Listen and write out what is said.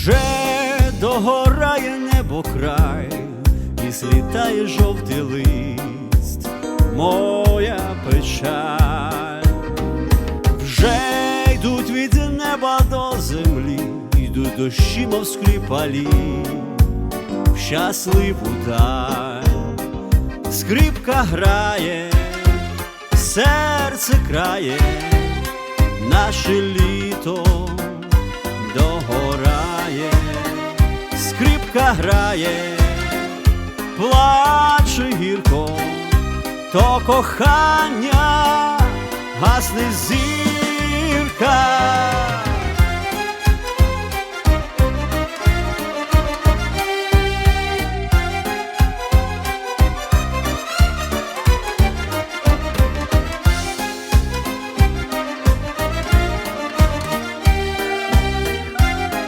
Вже догорає небо край, і слітає жовтий лист, моя печаль. Вже йдуть від неба до землі, йдуть дощі, мов скрипалі, в щасливу даль. Скрипка грає, серце крає, наше літо скрипка грає, плаче гірко, то кохання гасне зірка.